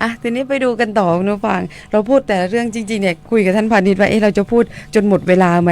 อะทีนี้ไปดูกันต่อคุณผู้ฟัง เราพูดแต่เรื่องจริงๆเนี่ยคุยกับท่านพาณิชย์ว่าเอ๊ะเราจะพูดจนหมดเวลาไหม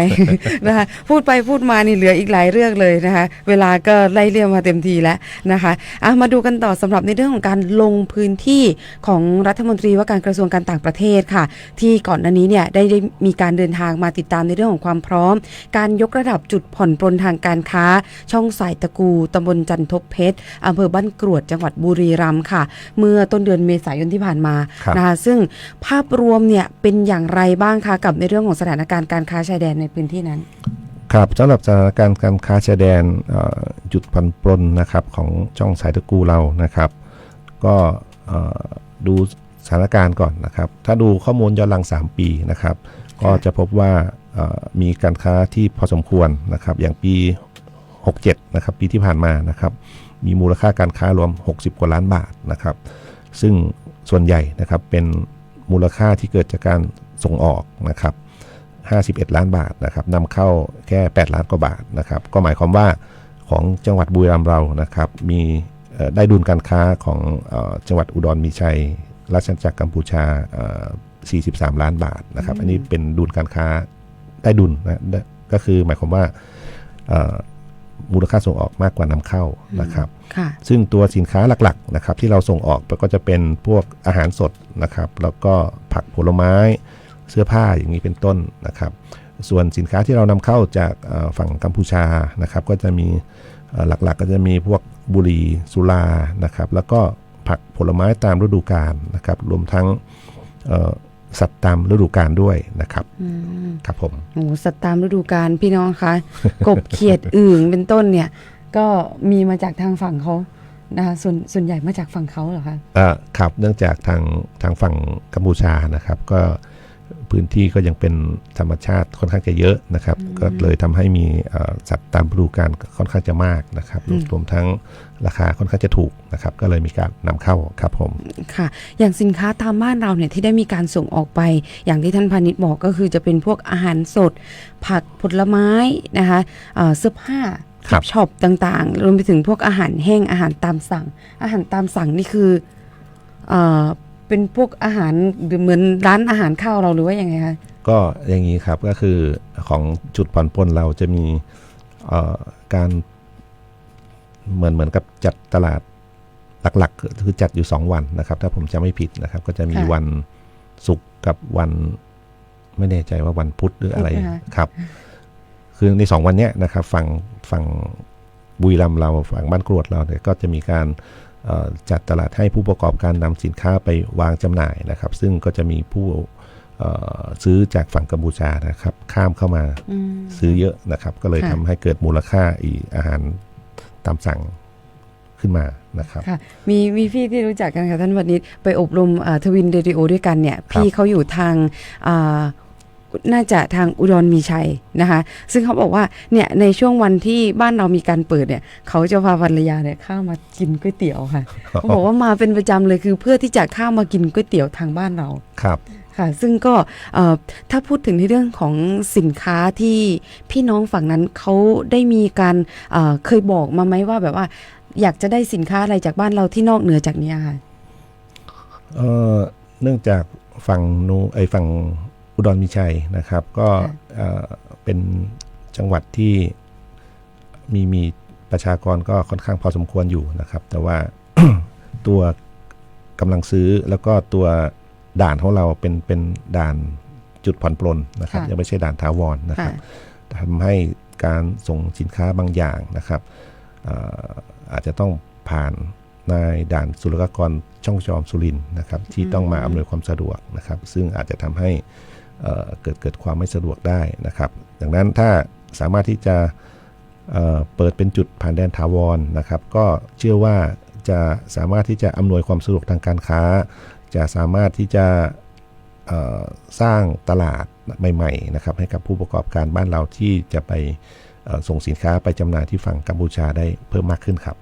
นะคะพูดไปพูดมานี่เหลืออีกหลายเรื่องเลยนะคะ เวลาก็ไล่เรียงมาเต็มทีแล้วนะคะอะมาดูกันต่อสำหรับในเรื่องของการลงพื้นที่ของรัฐมนตรีว่าการกระทรวงการต่างประเทศค่ะ ที่ก่อนหน้านี้เนี่ยได้ได้มีการเดินทางมาติดตามในเรื่องของความพร้อม การยกระดับจุดผ่อนปลนทางการค้า ช่องสายตะกูตำบลจันทบเพชรอำเภอบ้านกรวดจังหวัดบุรีรัมย์ค่ะ เมื่อต้นเดือนเมษายนที่ผ่านมาครับนะคะซึ่งภาพรวมเนี่ยเป็นอย่างไรบ้างคะกับในเรื่องของสถานการณ์การค้าชายแดนในพื้นที่นั้น ครับสำหรับสถานการณ์การค้าชายแดนเอ่อจุดผ่อนปลนนะครับของช่องสายตะกูเรานะครับ ก็เอ่อดูสถานการณ์ก่อนนะครับ ถ้าดูข้อมูลย้อนหลัง 3 ปีนะครับ ก็จะพบว่าเอ่อมีการค้าที่พอสมควรนะครับ อย่างปี 67 นะครับ ปีที่ผ่านมานะครับ มีมูลค่าการค้ารวม 60 กว่าล้านบาทนะครับ ซึ่ง ส่วนใหญ่นะครับเป็นมูลค่าที่เกิดจากการส่งออกนะครับ51 ล้านบาทนะครับนำเข้าแค่ 8 ล้านกว่าบาทนะครับ ก็หมายความว่าของจังหวัดบุรีรัมย์เรานะครับ มีเอ่อได้ดุลการค้าของเออจังหวัดอุดรมีชัยราชอาณาจักรกัมพูชาเอ่อ43 ล้านบาทนะครับ อันนี้เป็นดุลการค้าได้ดุลนะได้ก็คือหมายความว่าเอ่อ มูลค่าส่งออกมากกว่านำเข้านะครับค่ะซึ่งตัวสินค้าหลักๆนะครับที่เราส่งออกก็จะเป็นพวกอาหารสดนะครับ แล้วก็ผักผลไม้เสื้อผ้าอย่างนี้เป็นต้นนะครับ ส่วนสินค้าที่เรานำเข้าจากเอ่อฝั่งกัมพูชานะครับ ก็จะมีเอ่อหลักๆ ก็จะมีพวกบุหรี่สุรานะครับ แล้วก็ผักผลไม้ตามฤดูกาลนะครับ รวมทั้งเอ่อ สัตว์ตามฤดูกาลด้วยนะครับอืมครับผมโอ้สัตว์ตามฤดูกาลพี่น้องคะกบเขียดอึ่งเป็นต้นเนี่ย ก็มีมาจากทางฝั่งเขานะคะส่วนส่วนใหญ่มาจากฝั่งเขาเหรอคะอ่าครับ เนื่องจากทางทางฝั่งกัมพูชานะครับ ก็ พื้นที่ก็ยังเป็นธรรมชาติค่อนข้างจะเยอะนะครับ ก็เลยทำให้มีเอ่อสัตว์ตามฤดูกาลค่อนข้างจะมากนะครับรวมรวมทั้งราคาค่อนข้างจะถูกนะครับ ก็เลยมีการนำเข้าครับผมค่ะ อย่างสินค้าตามบ้านเราเนี่ยที่ได้มีการส่งออกไป อย่างที่ท่านพาณิชย์บอกก็คือจะเป็นพวกอาหารสด ผักผลไม้นะคะเอ่อเสื้อผ้าครับช็อปต่างๆ รวมไปถึงพวกอาหารแห้งอาหารตามสั่ง อาหารตามสั่งนี่คือ เอ่อเป็นพวกอาหารเหมือนร้านอาหารข้าวเราหรือว่ายังไงคะก็อย่างนี้ครับก็คือของจุดผ่อนปลนเราจะมีเอ่อการเหมือนเหมือนกับจัดตลาดหลักๆ คือจัดอยู่ 2 วันนะครับ ถ้าผมจำไม่ผิดนะครับ ก็จะมีค่ะวันศุกร์กับวันไม่แน่ใจว่าวันพุธหรืออะไรพุธนะคะครับ คือในสองวันเนี้ยนะครับฝั่งฝั่งบุรีรัมย์เราฝั่งบ้านกรวดเราเนี่ยก็จะมีการเอ่อ จัดตลาดให้ผู้ประกอบการนำสินค้าไปวางจำหน่ายนะครับ ซึ่งก็จะมีผู้เอ่อซื้อจากฝั่งกัมพูชานะครับ ข้ามเข้ามาอืมซื้อเยอะนะครับ ก็เลยค่ะทำให้เกิดมูลค่าอีอาหารตามสั่งขึ้นมานะครับค่ะมีมีพี่ที่รู้จักกันค่ะท่านวันนี้ไปอบรมทวินเรดิโอด้วยกันเนี่ยครับพี่เขาอยู่ทางอ่า น่าจะทางอุดรมีชัยนะคะ ซึ่งเขาบอกว่าเนี่ยในช่วงวันที่บ้านเรามีการเปิดเนี่ย เขาจะพาภรรยาเนี่ยเข้ามากินก๋วยเตี๋ยวค่ะเขาบอกว่ามาเป็นประจำเลยคือเพื่อที่จะเข้ามากินก๋วยเตี๋ยวทางบ้านเราครับค่ะ ซึ่งก็เอ่อถ้าพูดถึงในเรื่องของสินค้าที่พี่น้องฝั่งนั้นเขาได้มีการเอ่อเคยบอกมาไหมว่าแบบว่า อยากจะได้สินค้าอะไรจากบ้านเราที่นอกเหนือจากเนี้ยค่ะเอ่อเนื่องจากฝั่งนูไอฝั่งอุ ดรมีชัยนะครับ ก็ค่ะเอ่อเป็นจังหวัดที่มีมีประชากรก็ค่อนข้างพอสมควรอยู่นะครับ แต่ว่าตัวกำลังซื้อแล้วก็ตัวด่านของเราเป็นเป็นด่านจุดผ่อนปลนนะครับค่ะยังไม่ใช่ด่านถาวรนะคค่ะรับทำให้การส่งสินค้าบางอย่างนะครับเอ่ออาจจะต้องผ่านนายด่านศุลกากรช่องจอมสุรินทร์นะครับที่ต้องมาอำนวยความสะดวกนะครับ ซึ่งอาจจะทำให้ เเกิดเกิดความไม่สะดวกได้นะครับ ดังนั้นถ้าสามารถที่จะเเปิดเป็นจุดผ่านแดนถาวรนะครับ ก็เชื่อว่าจะสามารถที่จะอำนวยความสะดวกทางการค้า จะสามารถที่จะสร้างตลาดใหม่ๆนะครับให้กับผู้ประกอบการบ้านเราที่จะไปส่งสินค้าไปจำหน่ายที่ฝั่งกัมพูชาได้เพิ่มมากขึ้นครับ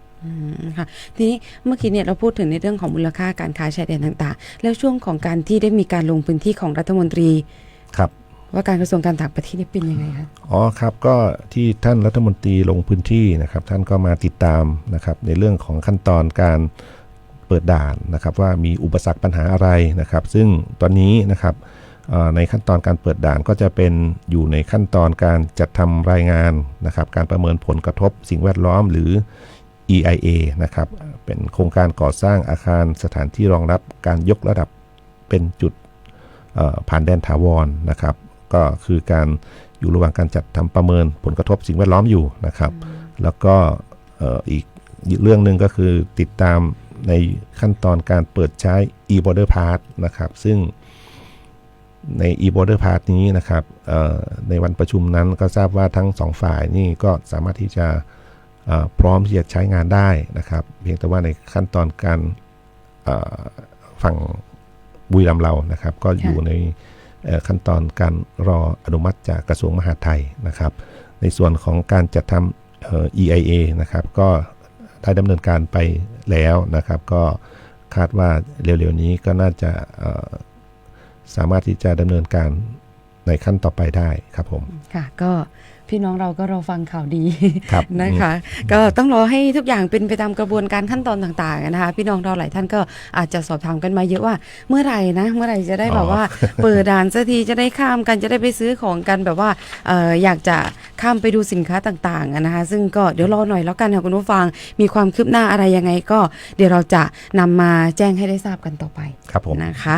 ค่ะทีนี้เมื่อกี้เนี่ยเราพูดถึงในเรื่องของมูลค่าการค้าชายแดนต่างๆ แล้วช่วงของการที่ได้มีการลงพื้นที่ของรัฐมนตรี ครับว่าการกระทรวงการต่างประเทศนี่เป็นยังไงคะอ๋อครับก็ที่ท่านรัฐมนตรีลงพื้นที่นะครับ ท่านก็มาติดตามนะครับในเรื่องของขั้นตอนการเปิดด่านนะครับ ว่ามีอุปสรรคปัญหาอะไรนะครับ ซึ่งตอนนี้นะครับเอ่อในขั้นตอนการเปิดด่านก็จะเป็นอยู่ในขั้นตอนการจัดทำรายงานนะครับ การประเมินผลกระทบสิ่งแวดล้อมหรือ EIA นะครับเป็นโครงการก่อสร้างอาคารสถานที่รองรับการยกระดับเป็นจุดเอ่อ ผ่านแดนถาวรนะครับ ก็คือการอยู่ระหว่างการจัดทำประเมินผลกระทบสิ่งแวดล้อมอยู่นะครับ แล้วก็เอ่ออีกเรื่องหนึ่งก็คือติดตามในขั้นตอนการเปิดใช้ e-border pass นะครับ ซึ่งใน e-border pass นี้นะครับเอ่อในวันประชุมนั้นก็ทราบว่าทั้งสองฝ่ายนี่ก็สามารถที่จะเอ่อพร้อมที่จะใช้งานได้นะครับ เพียงแต่ว่าในขั้นตอนการเอ่อฝั่ง บุรีรัมย์เรานะครับ ก็อยู่ในเอ่อขั้นตอนการรออนุมัติจากกระทรวงมหาดไทยนะครับ ในส่วนของการจัดทำเอ่อ EIA นะครับ ก็ได้ดำเนินการไปแล้วนะครับ ก็คาดว่าเร็วๆนี้ก็น่าจะเอ่อสามารถที่จะดำเนินการในขั้นต่อไปได้ครับผม ค่ะก็ พี่น้องเราก็รอฟังข่าวดีครับนะคะ ก็ต้องรอให้ทุกอย่างเป็นไปตามกระบวนการขั้นตอนต่างๆนะคะพี่น้องเราหลายท่านก็อาจจะสอบถามกันมาเยอะว่าเมื่อไหร่นะ เมื่อไหร่จะได้แบบว่าเปิดด่านสักทีจะได้ข้ามกันจะได้ไปซื้อของกันแบบว่าเอออยากจะข้ามไปดูสินค้าต่างๆอะนะคะซึ่งก็เดี๋ยวรอหน่อยแล้วกันค่ะคุณผู้ฟังมีความคืบหน้าอะไรยังไงก็ เดี๋ยวเราจะนำมาแจ้งให้ได้ทราบกันต่อไปครับผมนะคะ